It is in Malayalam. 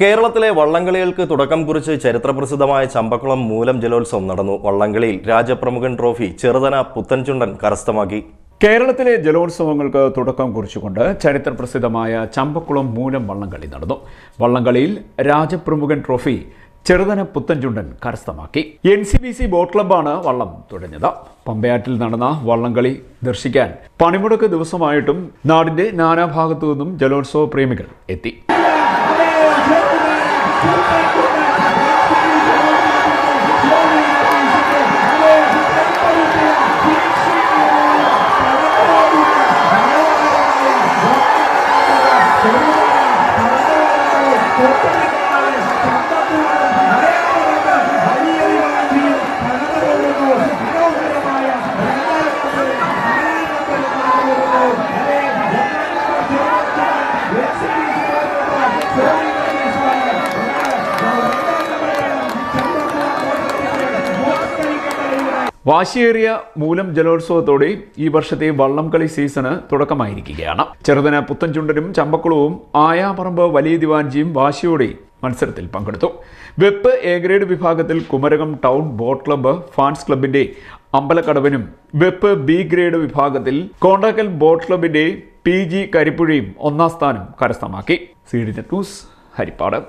കേരളത്തിലെ വള്ളംകളികൾക്ക് തുടക്കം കുറിച്ച് ചരിത്രപ്രസിദ്ധമായ ചമ്പക്കുളം മൂലം ജലോത്സവം നടന്നു. വള്ളംകളിയിൽ രാജപ്രമുഖൻ ട്രോഫി ചെറുതന പുത്തൻചുണ്ടൻ കരസ്ഥമാക്കി. കേരളത്തിലെ ജലോത്സവങ്ങൾക്ക് തുടക്കം കുറിച്ചുകൊണ്ട് ചരിത്രപ്രസിദ്ധമായ ചമ്പക്കുളം മൂലം വള്ളംകളി നടന്നു. വള്ളംകളിയിൽ രാജപ്രമുഖൻ ട്രോഫി ചെറുതന പുത്തൻചുണ്ടൻ കരസ്ഥമാക്കി. N C B C boat ക്ലബ്ബാണ് വള്ളം തുഴഞ്ഞത് പമ്പയാറ്റിൽ നടന്ന വള്ളംകളി ദർശിക്കാൻ പണിമുടക്ക് ദിവസമായിട്ടും നാടിന്റെ നാനാഭാഗത്തു നിന്നും ജലോത്സവ പ്രേമികൾ എത്തി. 本当に വാശിയേറിയ മൂലം ജലോത്സവത്തോടെ ഈ വർഷത്തെ വള്ളംകളി സീസണ് തുടക്കമായിരിക്കുകയാണ്. ചെറുതന പുത്തൻചുണ്ടനും ചമ്പക്കുളവും ആയാപറമ്പ് വലിയ ദിവാൻജിയും വാശിയോടെ മത്സരത്തിൽ പങ്കെടുത്തു. വെപ്പ് എ ഗ്രേഡ് വിഭാഗത്തിൽ Kumarakom town boat club fans ക്ലബിന്റെ അമ്പലക്കടവിനും വെപ്പ് ബി ഗ്രേഡ് വിഭാഗത്തിൽ കോണ്ടാക്കൽ ബോട്ട് ക്ലബിന്റെ പി ജി കരിപ്പുഴയും ഒന്നാം സ്ഥാനം കരസ്ഥമാക്കി. C D news Haripad.